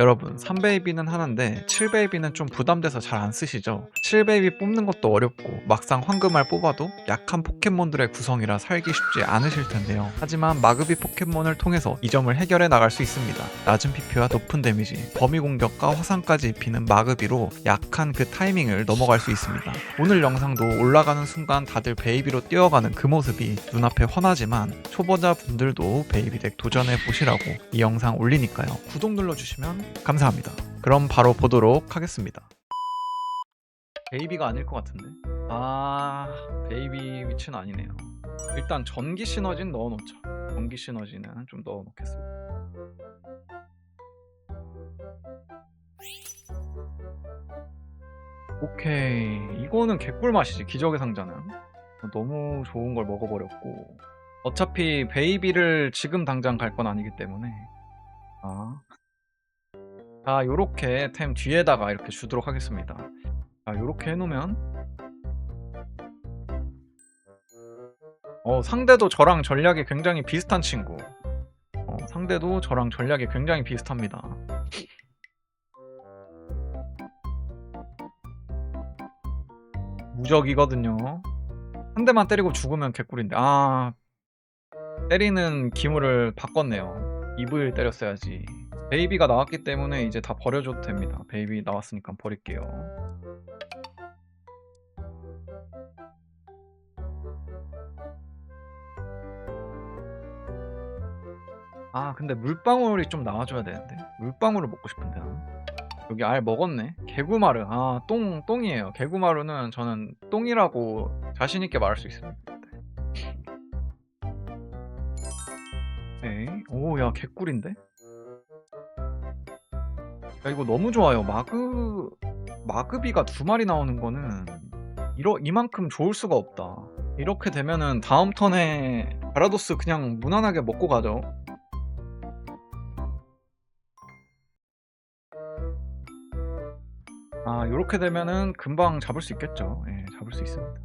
여러분 3베이비는 하는데 7베이비는 좀 부담돼서 잘 안 쓰시죠? 7베이비 뽑는 것도 어렵고 막상 황금알 뽑아도 약한 포켓몬들의 구성이라 살기 쉽지 않으실 텐데요. 하지만 마그비 포켓몬을 통해서 이 점을 해결해 나갈 수 있습니다. 낮은 PP와 높은 데미지, 범위 공격과 화상까지 입히는 마그비로 약한 그 타이밍을 넘어갈 수 있습니다. 오늘 영상도 올라가는 순간 다들 베이비로 뛰어가는 그 모습이 눈앞에 훤하지만 초보자분들도 베이비 덱 도전해 보시라고 이 영상 올리니까요. 구독 눌러주시면 감사합니다. 그럼 바로 보도록 하겠습니다. 베이비가 아닐 것 같은데. 아, 베이비 위치는 아니네요. 일단 전기 시너지는 넣어놓자. 전기 시너지는 좀 넣어놓겠습니다. 오케이. 이거는 개꿀 맛이지. 기적의 상자는. 너무 좋은 걸 먹어버렸고. 어차피 베이비를 지금 당장 갈 건 아니기 때문에. 아. 자, 요렇게 템 뒤에다가 이렇게 주도록 하겠습니다. 자, 요렇게 해놓으면 어, 상대도 저랑 전략이 굉장히 비슷한 친구. 어, 상대도 저랑 전략이 굉장히 비슷합니다. 무적이거든요. 한 대만 때리고 죽으면 개꿀인데. 아, 때리는 기물을 바꿨네요. 이브일 때렸어야지. 베이비가 나왔기 때문에 이제 다 버려줘도 됩니다. 베이비 나왔으니까 버릴게요. 아 근데 물방울이 좀 나와줘야 되는데. 물방울을 먹고 싶은데 나는. 여기 알 먹었네. 개구마르 아 똥 똥이에요. 개구마루는 저는 똥이라고 자신 있게 말할 수 있습니다. 에이 오야 개꿀인데 야 이거 너무 좋아요 마그 마그비가 두 마리 나오는 거는 이러 이만큼 좋을 수가 없다 이렇게 되면은 다음 턴에 바라도스 그냥 무난하게 먹고 가죠 아, 요렇게 되면은 금방 잡을 수 있겠죠. 예, 잡을 수 있습니다.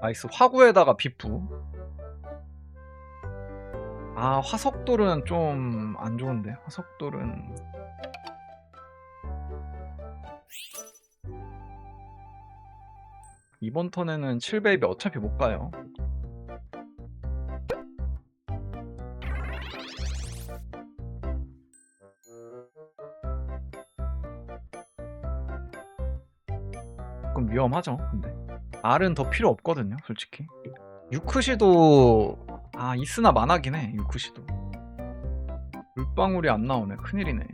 나이스. 화구에다가 비프. 아, 화석돌은 좀 안 좋은데. 화석돌은 이번 턴에는 7베이비 어차피 못 가요. 조금 위험하죠. 근데 R은 더 필요 없거든요, 솔직히. 유크시도 아 있으나 만하긴 해. 유크시도 물방울이 안 나오네. 큰일이네.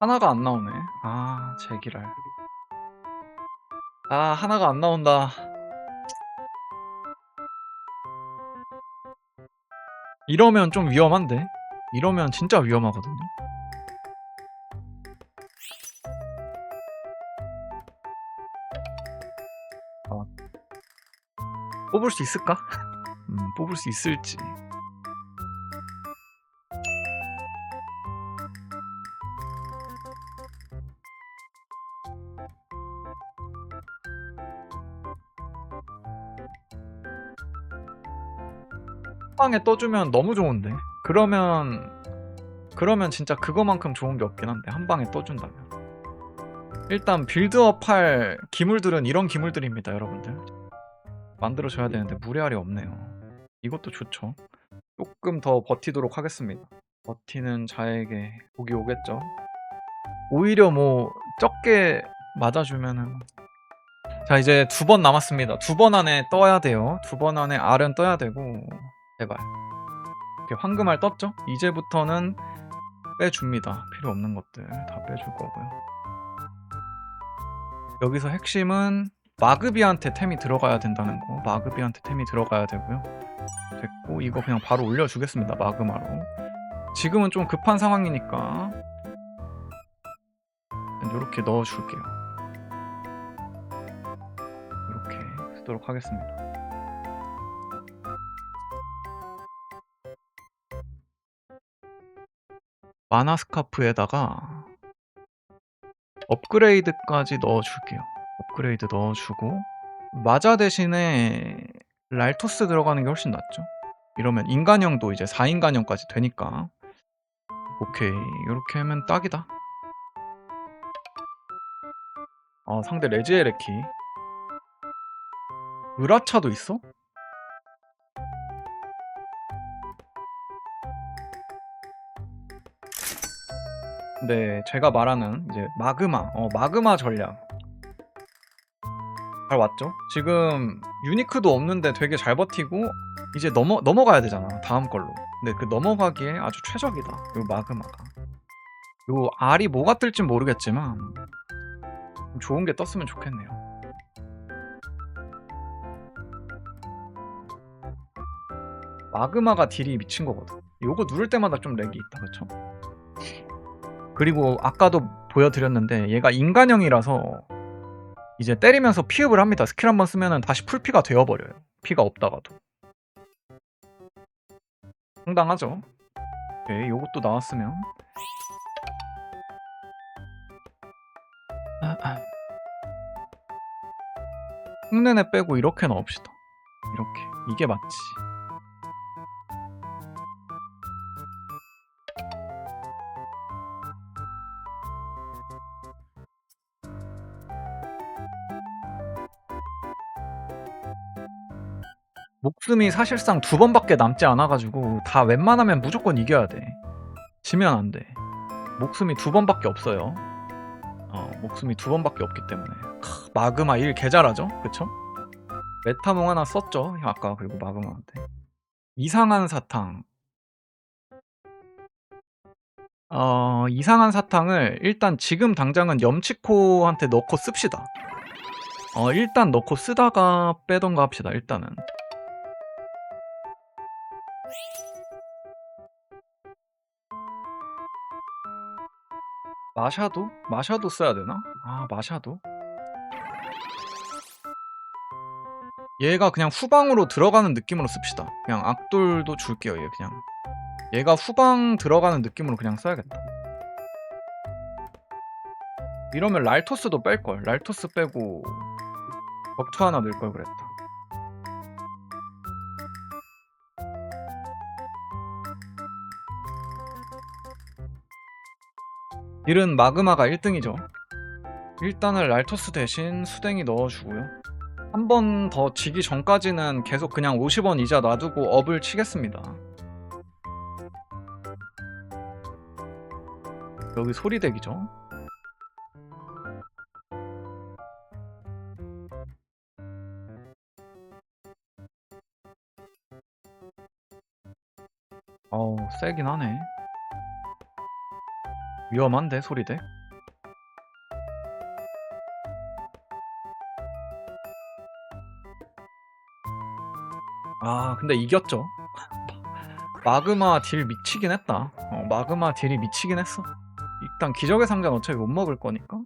하나가 안 나오네. 아, 제기랄. 아, 하나가 안 나온다. 이러면 좀 위험한데? 이러면 진짜 위험하거든요. 아. 뽑을 수 있을까? 음, 뽑을 수 있을지. 방에 떠주면 너무 좋은데. 그러면 그러면 진짜 그거만큼 좋은 게 없긴 한데 한 방에 떠준다면. 일단 빌드업 할 기물들은 이런 기물들입니다, 여러분들. 만들어줘야 되는데 무례알이 없네요. 이것도 좋죠. 조금 더 버티도록 하겠습니다. 버티는 자에게 복이 오겠죠. 오히려 뭐 적게 맞아주면은 자 이제 두 번 남았습니다. 두 번 안에 떠야 돼요. 두 번 안에 R은 떠야 되고 제발. 이렇게 황금알 떴죠? 이제부터는 빼줍니다. 필요 없는 것들 다 빼줄 거고요. 여기서 핵심은 마그비한테 템이 들어가야 된다는 거. 마그비한테 템이 들어가야 되고요. 됐고 이거 그냥 바로 올려주겠습니다. 마그마로. 지금은 좀 급한 상황이니까 이렇게 넣어줄게요. 이렇게 쓰도록 하겠습니다. 마나 스카프에다가 업그레이드까지 넣어줄게요. 업그레이드 넣어주고 마자 대신에 랄토스 들어가는 게 훨씬 낫죠. 이러면 인간형도 이제 4인간형까지 되니까 오케이 이렇게 하면 딱이다. 아 상대 레지에레키 으라차도 있어? 네, 제가 말하는 이제 마그마, 어, 마그마 전략. 잘 왔죠? 지금 유니크도 없는데 되게 잘 버티고 이제 넘어 넘어가야 되잖아. 다음 걸로. 근데 그 넘어가기에 아주 최적이다. 요 마그마가. 요 알이 뭐가 뜰진 모르겠지만 좀 좋은 게 떴으면 좋겠네요. 마그마가 딜이 미친 거거든. 요거 누를 때마다 좀 렉이 있다, 그쵸? 그리고 아까도 보여드렸는데 얘가 인간형이라서 이제 때리면서 피흡을 합니다. 스킬 한번 쓰면은 다시 풀피가 되어버려요. 피가 없다가도. 상당하죠? 오케이, 요것도 나왔으면. 아, 아. 흉내내 빼고 이렇게 넣읍시다. 이렇게. 이게 맞지. 목숨이 사실상 두 번밖에 남지 않아가지고 다 웬만하면 무조건 이겨야 돼. 지면 안 돼. 목숨이 두 번밖에 없어요. 어, 목숨이 두 번밖에 없기 때문에. 크, 마그마 1 개잘하죠? 그쵸? 메타몽 하나 썼죠? 아까 그리고 마그마한테. 이상한 사탕. 어, 이상한 사탕을 일단 지금 당장은 염치코한테 넣고 씁시다. 어, 일단 넣고 쓰다가 빼던가 합시다, 일단은. 마샤도? 마샤도 써야 되나? 아, 마샤도? 얘가 그냥 후방으로 들어가는 느낌으로 씁시다. 그냥 악돌도 줄게요, 얘 그냥. 얘가 후방 들어가는 느낌으로 그냥 써야겠다. 이러면 랄토스도 뺄걸. 랄토스 빼고 격투 하나 넣을 걸 그랬다. 딜은 마그마가 1등이죠. 일단은 랄토스 대신 수댕이 넣어주고요. 한 번 더 지기 전까지는 계속 그냥 50원 이자 놔두고 업을 치겠습니다. 여기 소리대기죠. 어우 세긴 하네. 위험한데 소리대? 아 근데 이겼죠. 마그마 딜 미치긴 했다. 어, 마그마 딜이 미치긴 했어. 일단 기적의 상자는 어차피 못 먹을 거니까.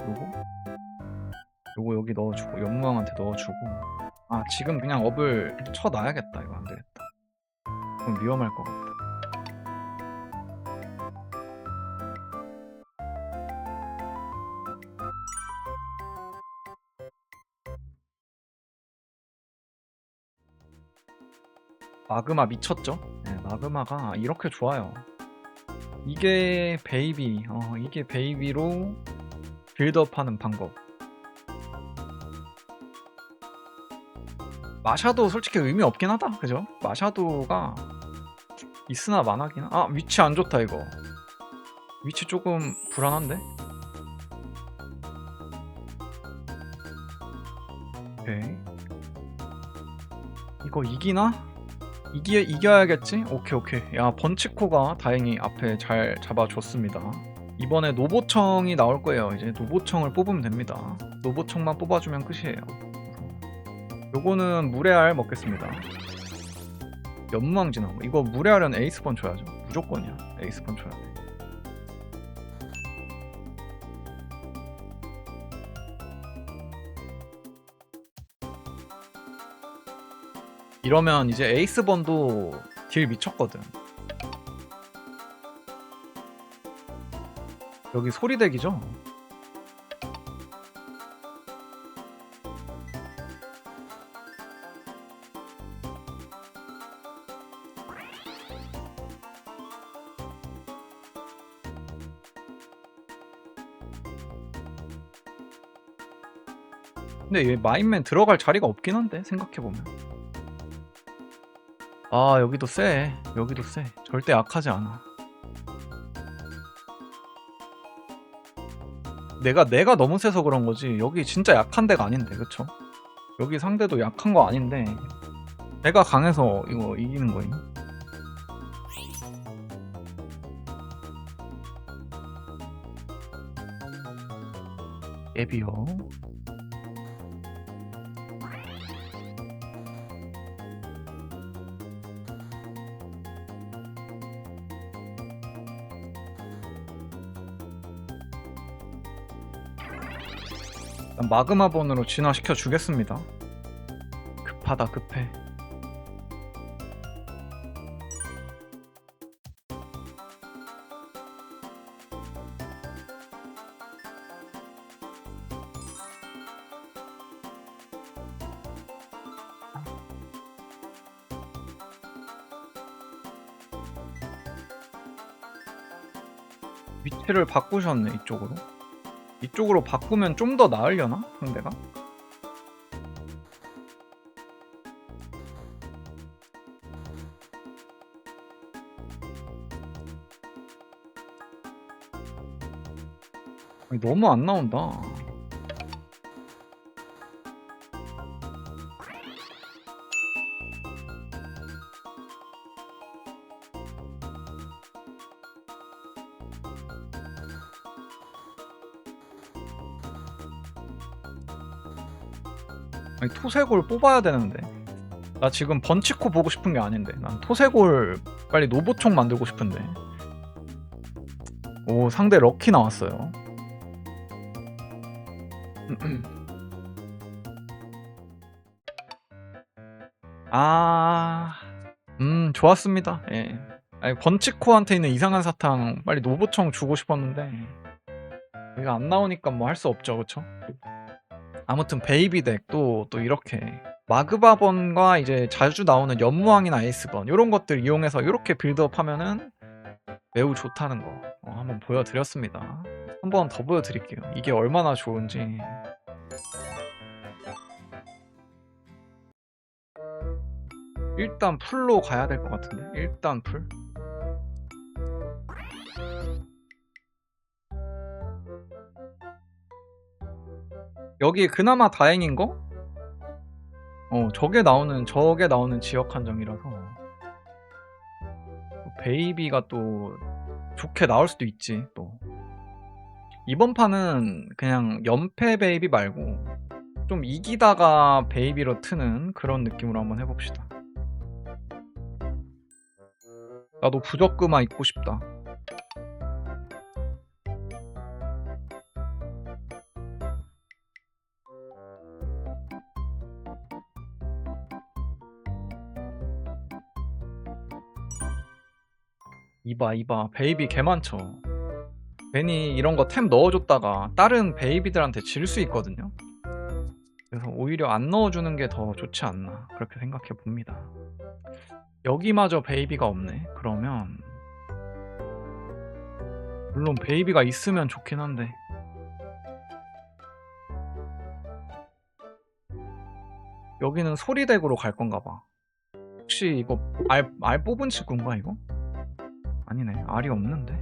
요거 요거 여기 넣어주고 연무왕한테 넣어주고 아 지금 그냥 업을 쳐놔야겠다 이거 안되겠다 좀 위험할 것 같다 마그마 미쳤죠? 네, 마그마가 이렇게 좋아요 이게 베이비 어, 이게 베이비로 빌드업하는 방법 마샤도 솔직히 의미 없긴 하다 그죠? 마샤도가 있으나 마나긴 하... 아 위치 안 좋다 이거. 위치 조금 불안한데? 오케이. 이거 이기나? 이기, 이겨야겠지? 오케이 오케이. 야 번치코가 다행히 앞에 잘 잡아줬습니다. 이번에 노보청이 나올 거예요. 이제 노보청을 뽑으면 됩니다. 노보청만 뽑아주면 끝이에요. 요거는 무레알 먹겠습니다 연무왕진나무 이거 무레알은 에이스번 줘야죠 무조건이야 에이스번 줘야 돼 이러면 이제 에이스번도 딜 미쳤거든. 여기 소리대기죠? 근데 얘 마인맨 들어갈 자리가 없긴 한데 생각해보면. 아 여기도 세 여기도 세 절대 약하지 않아. 내가 내가 너무 세서 그런 거지. 여기 진짜 약한 데가 아닌데 그쵸? 여기 상대도 약한 거 아닌데 내가 강해서 이거 이기는 거임. 앱이요 마그마본으로 진화시켜 주겠습니다. 급하다 급해. 위치를 바꾸셨네 이쪽으로. 이쪽으로 바꾸면 좀 더 나으려나 상대가? 너무 안 나온다. 토색골 뽑아야 되는데. 나 지금 번치코 보고 싶은 게 아닌데. 난 토색골 빨리 노보총 만들고 싶은데. 오 상대 럭키 나왔어요. 아... 음 좋았습니다. 예. 아니 번치코한테 있는 이상한 사탕 빨리 노보총 주고 싶었는데. 이거 안 나오니까 뭐 할 수 없죠 그쵸? 아무튼 베이비 덱도 또 이렇게 마그바번과 이제 자주 나오는 연무왕이나 에이스번 이런 것들 이용해서 이렇게 빌드업 하면은 매우 좋다는 거 어, 한번 보여드렸습니다. 한번 더 보여드릴게요. 이게 얼마나 좋은지. 일단 풀로 가야 될 것 같은데 일단 풀. 여기 그나마 다행인 거? 어, 저게 나오는, 저게 나오는 지역 한정이라서. 베이비가 또 좋게 나올 수도 있지, 또. 이번 판은 그냥 연패 베이비 말고 좀 이기다가 베이비로 트는 그런 느낌으로 한번 해봅시다. 나도 부적금화 입고 싶다. 이봐 이봐. 베이비 개 많죠. 괜히 이런 거 템 넣어줬다가 다른 베이비들한테 질 수 있거든요. 그래서 오히려 안 넣어주는 게 더 좋지 않나 그렇게 생각해 봅니다. 여기마저 베이비가 없네. 그러면 물론 베이비가 있으면 좋긴 한데. 여기는 소리덱으로 갈 건가 봐. 혹시 이거 알, 알 뽑은 친구인가 이거? 아니네. 알이 없는데?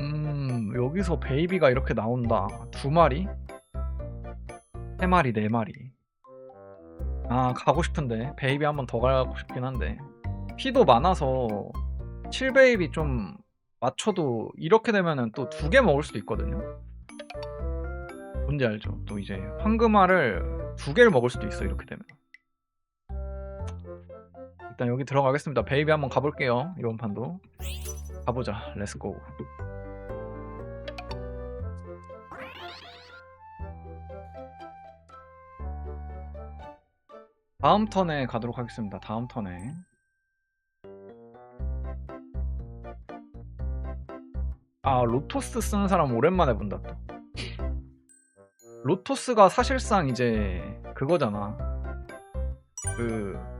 음 여기서 베이비가 이렇게 나온다. 두 마리? 세 마리 네 마리. 아 가고 싶은데. 베이비 한 번 더 가고 싶긴 한데. 피도 많아서 7베이비 좀 맞춰도 이렇게 되면은 또 두 개 먹을 수도 있거든요. 뭔지 알죠? 또 이제 황금알을 두 개를 먹을 수도 있어 이렇게 되면 일단 여기 들어가겠습니다. 베이비 한번 가볼게요. 이번 판도 가보자. 렛츠고. 다음 턴에 가도록 하겠습니다. 다음 턴에. 아 로토스 쓰는 사람 오랜만에 본다 또. 로토스가 사실상 이제 그거잖아. 그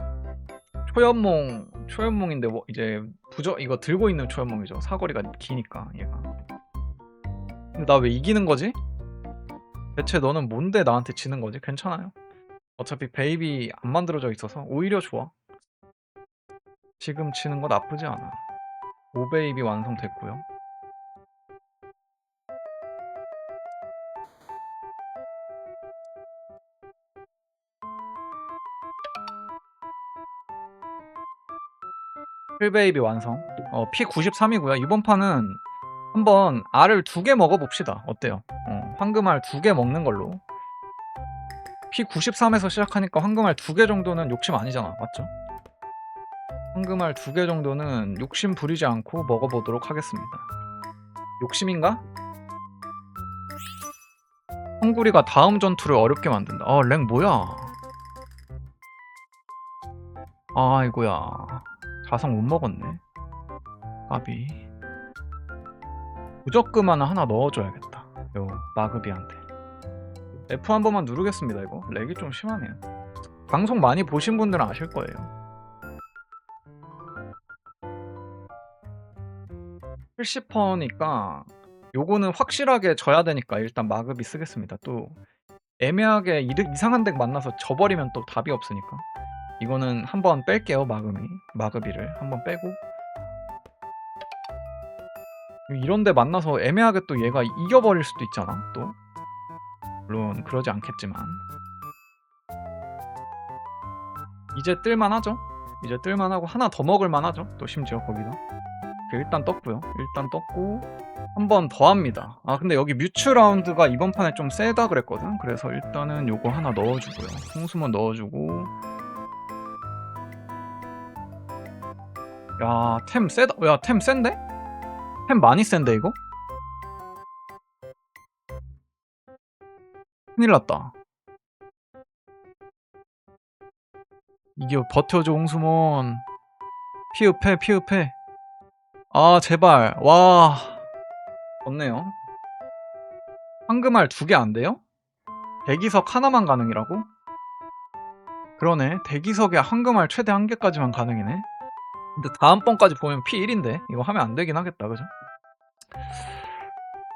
초연몽 초연몽인데 뭐 이제 부저 이거 들고 있는 초연몽이죠. 사거리가 기니까 얘가. 근데 나 왜 이기는 거지? 대체 너는 뭔데 나한테 지는 거지? 괜찮아요. 어차피 베이비 안 만들어져 있어서 오히려 좋아. 지금 치는 거 나쁘지 않아. 오베이비 완성됐고요. 필베이비 완성. 어, 피 93이고요. 이번 판은 한번 알을 두 개 먹어봅시다. 어때요? 어, 황금알 두 개 먹는 걸로. 피 93에서 시작하니까 황금알 두 개 정도는 욕심 아니잖아. 맞죠? 황금알 두 개 정도는 욕심 부리지 않고 먹어보도록 하겠습니다. 욕심인가? 헝구리가 다음 전투를 어렵게 만든다. 아, 랭 뭐야? 아이고야. 자성 못 먹었네. 까비. 무적금 하나 하나 넣어줘야겠다. 요 마그비한테. F 한 번만 누르겠습니다. 이거 렉이 좀 심하네요. 방송 많이 보신 분들은 아실 거예요. 70%니까 요거는 확실하게 져야 되니까 일단 마급이 쓰겠습니다. 또 애매하게 이득 이상한 덱 만나서 져버리면 또 답이 없으니까 이거는 한번 뺄게요 마금이. 마급이를 한번 빼고. 이런데 만나서 애매하게 또 얘가 이겨버릴 수도 있잖아 또. 물론 그러지 않겠지만. 이제 뜰만하죠? 이제 뜰만하고 하나 더 먹을만하죠? 또 심지어 거기다. 오케이, 일단 떴고요. 일단 떴고 한 번 더 합니다. 아 근데 여기 뮤츠 라운드가 이번 판에 좀 세다 그랬거든? 그래서 일단은 요거 하나 넣어주고요. 홍수만 넣어주고 야, 템 세다. 야, 템 센데? 템 많이 센데 이거? 큰일 났다. 이게 버텨줘 홍수몬. 피읍해 피읍해. 아 제발 와. 좋네요. 황금알 두 개 안 돼요? 대기석 하나만 가능이라고? 그러네. 대기석에 황금알 최대 한 개까지만 가능이네. 근데 다음번까지 보면 P1인데 이거 하면 안 되긴 하겠다 그죠?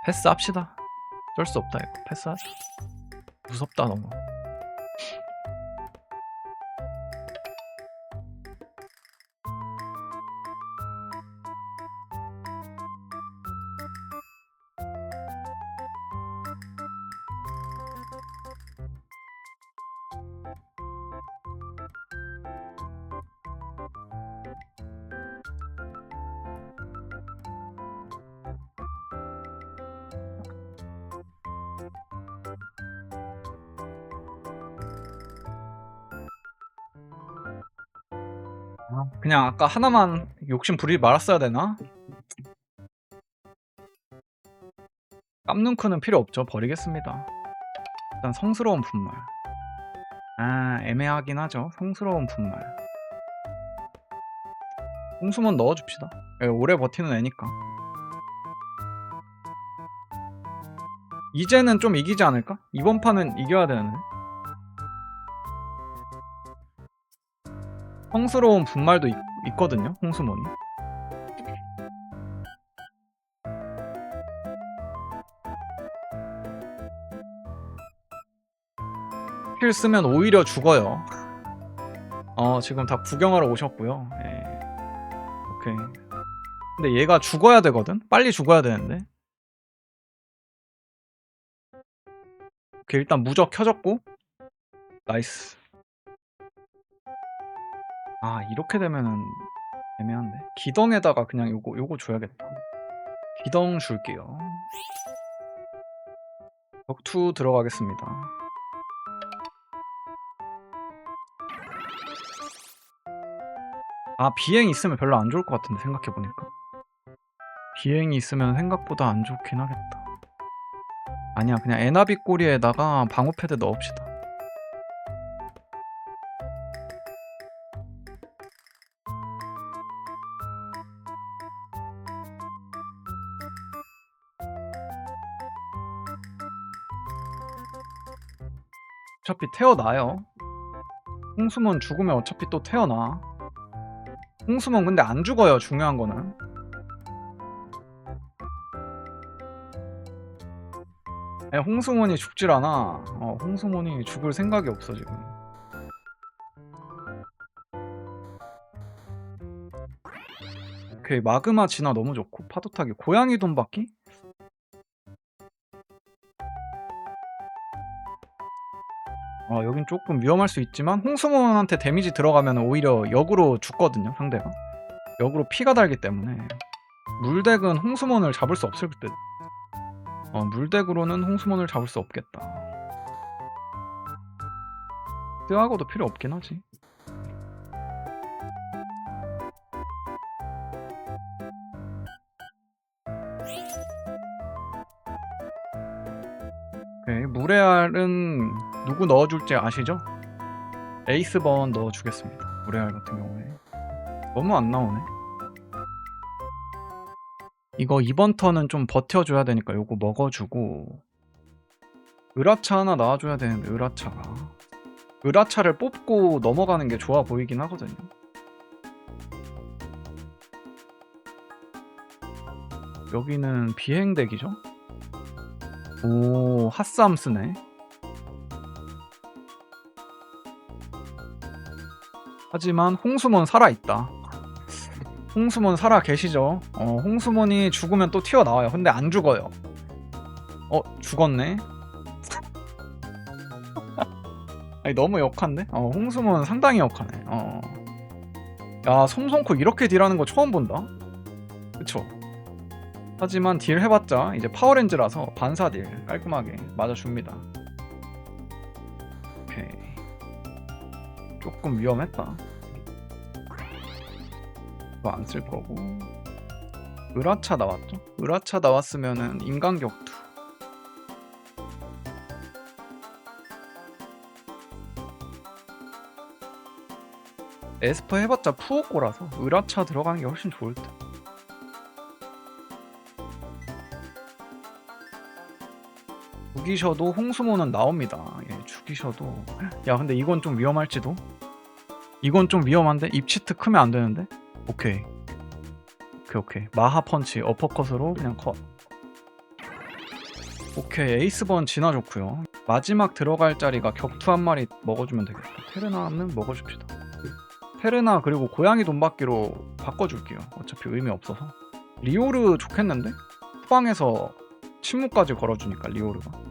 패스합시다. 어쩔 수 없다 이거. 패스하자. 무섭다 너무 그냥 아까 하나만 욕심 부리지 말았어야 되나? 깜눈크는 필요 없죠. 버리겠습니다. 일단 성스러운 분말. 아 애매하긴 하죠. 성스러운 분말. 홍수만 넣어줍시다. 예, 오래 버티는 애니까. 이제는 좀 이기지 않을까? 이번 판은 이겨야 되는데 성스러운 분말도 있, 있거든요 홍수몬이. 힐 쓰면 오히려 죽어요. 어 지금 다 구경하러 오셨고요. 예. 오케이. 근데 얘가 죽어야 되거든? 빨리 죽어야 되는데? 오케이 일단 무적 켜졌고. 나이스 아 이렇게 되면은 애매한데. 기덩에다가 그냥 요거 요거 줘야겠다. 기덩 줄게요. 격투 들어가겠습니다. 아 비행이 있으면 별로 안 좋을 것 같은데 생각해보니까. 비행이 있으면 생각보다 안 좋긴 하겠다. 아니야 그냥 에나비 꼬리에다가 방어 패드 넣읍시다 태어나요. 홍수몬 죽으면 어차피 또 태어나. 홍수몬 근데 안 죽어요. 중요한 거는. 에, 홍수몬이 죽질 않아. 어, 홍수몬이 죽을 생각이 없어 지금. 오케이 마그마 진화 너무 좋고 파도 타기 고양이 돈 받기? 어 여긴 조금 위험할 수 있지만 홍수몬한테 데미지 들어가면 오히려 역으로 죽거든요 상대가. 역으로 피가 달기 때문에. 물덱은 홍수몬을 잡을 수 없을 듯. 어, 물덱으로는 홍수몬을 잡을 수 없겠다. 뜨하고도 필요 없긴 하지. 오케이 무레알은 누구 넣어줄지 아시죠? 에이스번 넣어주겠습니다. 무레알 같은 경우에. 너무 안 나오네. 이거 이번 턴은 좀 버텨줘야 되니까 요거 먹어주고. 으라차 하나 나와줘야 되는데 으라차가. 으라차를 뽑고 넘어가는 게 좋아 보이긴 하거든요. 여기는 비행덱이죠? 오 핫쌈 쓰네 하지만 홍수몬 살아있다. 홍수몬 살아 계시죠? 어 홍수몬이 죽으면 또 튀어나와요. 근데 안 죽어요. 어 죽었네? 아니 너무 역한데? 어 홍수몬 상당히 역하네. 어 야 솜솜코 이렇게 딜하는 거 처음 본다? 그쵸? 하지만 딜 해봤자 이제 파워렌즈라서 반사 딜 깔끔하게 맞아줍니다. 오케이. 조금 위험했다. 이거 안쓸 거고. 으라차 나왔죠? 으라차 나왔으면은 인간격투. 에스퍼 해봤자 푸오꼬라서 으라차 들어가는 게 훨씬 좋을 듯. 죽이셔도 홍수모는 나옵니다. 예, 죽이셔도 야 근데 이건 좀 위험할지도. 이건 좀 위험한데 입치트 크면 안 되는데. 오케이. 오케이 오케이 마하 펀치 어퍼컷으로 그냥 컷. 오케이 에이스번 지나 좋고요. 마지막 들어갈 자리가 격투 한 마리 먹어주면 되겠다. 테르나는 먹어줍시다. 테르나 그리고 고양이 돈받기로 바꿔줄게요. 어차피 의미 없어서. 리오르 좋겠는데? 후방에서 침묵까지 걸어주니까 리오르가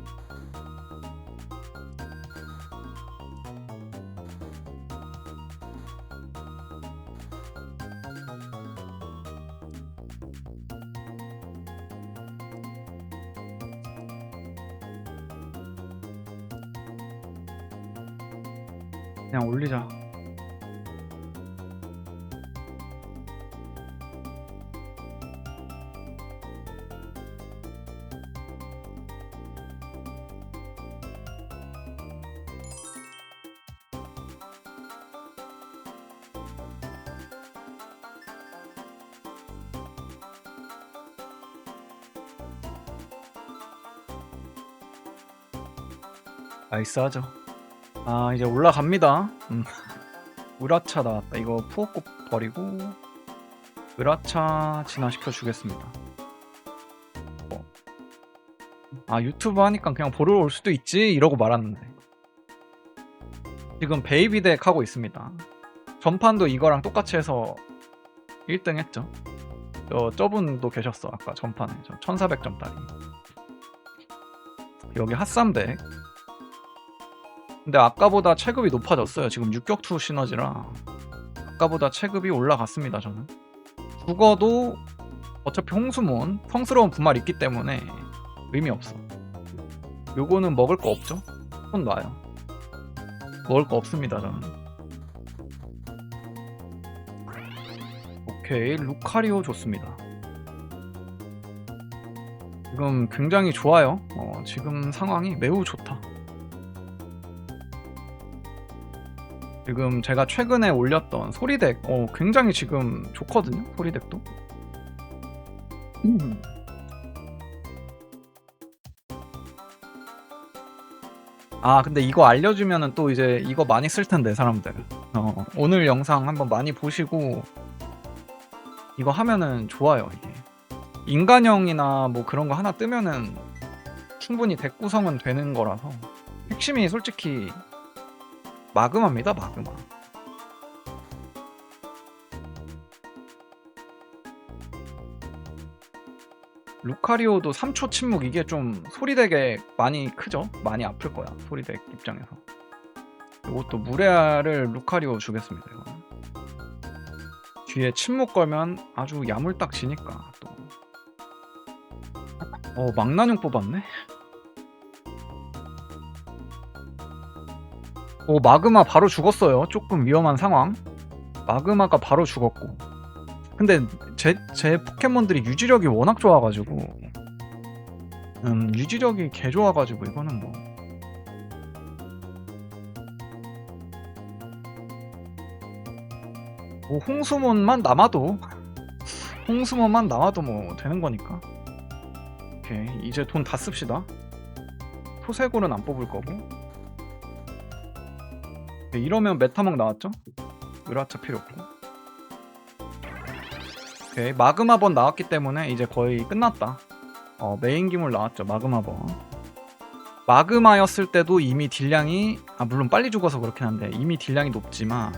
나이스 하죠. 아 이제 올라갑니다. 음. 으라차 나왔다. 이거 푸어꽃 버리고 으라차 진화시켜 주겠습니다. 어. 아 유튜브 하니까 그냥 보러 올 수도 있지? 이러고 말았는데. 지금 베이비 덱 하고 있습니다. 전판도 이거랑 똑같이 해서 1등 했죠. 저, 저분도 계셨어 아까 전판에. 저 1400점 짜리. 여기 핫삼 덱 근데 아까보다 체급이 높아졌어요. 지금 육격투 시너지라 아까보다 체급이 올라갔습니다. 저는 죽어도 어차피 홍수몬 성스러운 분말 있기 때문에 의미 없어. 요거는 먹을 거 없죠? 손 놔요. 먹을 거 없습니다. 저는. 오케이 루카리오 좋습니다. 지금 굉장히 좋아요. 어, 지금 상황이 매우 좋다. 지금 제가 최근에 올렸던 소리덱 어, 굉장히 지금 좋거든요 소리덱도. 음. 아 근데 이거 알려주면은 또 이제 이거 많이 쓸 텐데 사람들. 어, 오늘 영상 한번 많이 보시고 이거 하면은 좋아요 이게. 인간형이나 뭐 그런 거 하나 뜨면은 충분히 덱 구성은 되는 거라서. 핵심이 솔직히 마그마입니다 마그마. 루카리오도 3초 침묵 이게 좀 소리되게 많이 크죠? 많이 아플 거야 소리덱 입장에서. 이것도 무레아를 루카리오 주겠습니다 이거는. 뒤에 침묵 걸면 아주 야물딱 지니까 또. 어, 망나뇽 뽑았네 오 마그마 바로 죽었어요. 조금 위험한 상황. 마그마가 바로 죽었고. 근데 제, 제 포켓몬들이 유지력이 워낙 좋아가지고. 음 유지력이 개 좋아가지고 이거는 뭐. 뭐 홍수몬만 남아도 홍수몬만 남아도 뭐 되는 거니까. 오케이 이제 돈 다 씁시다. 토세골은 안 뽑을 거고 이, 이러면 메타몽 나왔죠? 으라차 필요 없고. 오케이 마그마번 나왔기 때문에 이제 거의 끝났다. 어 메인 기물 나왔죠 마그마번. 마그마였을 때도 이미 딜량이 아 물론 빨리 죽어서 그렇긴 한데 이미 딜량이 높지만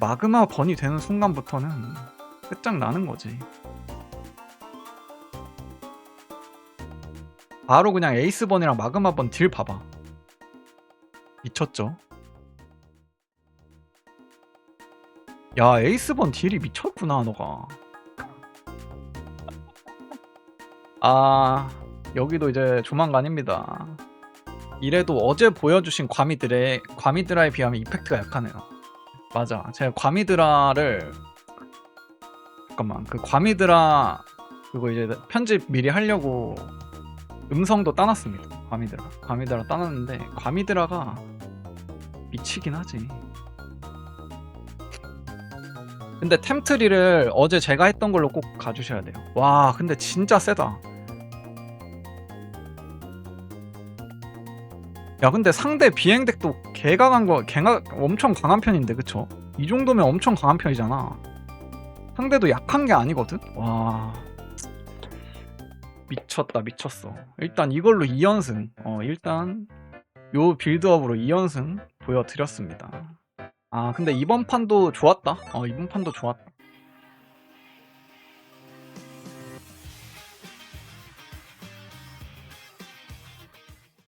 마그마 번이 되는 순간부터는 끝장나는 거지. 바로 그냥 에이스 번이랑 마그마 번 딜 봐봐 미쳤죠? 야 에이스번 딜이 미쳤구나 너가. 아 여기도 이제 조만간입니다. 이래도 어제 보여주신 과미들의 과미드라에 비하면 이펙트가 약하네요. 맞아. 제가 과미드라를 잠깐만 그 과미드라 그거 이제 편집 미리 하려고 음성도 따놨습니다. 과미드라. 과미드라 따놨는데 과미드라가 미치긴 하지 근데 템트리를 어제 제가 했던 걸로 꼭 가주셔야 돼요. 와, 근데 진짜 세다. 야, 근데 상대 비행덱도 개 강한 거, 개가 엄청 강한 편인데, 그쵸? 이 정도면 엄청 강한 편이잖아. 상대도 약한 게 아니거든? 와. 미쳤다, 미쳤어. 일단 이걸로 2연승. 어, 일단 요 빌드업으로 2연승 보여드렸습니다. 아 근데 이번 판도 좋았다 어 이번 판도 좋았다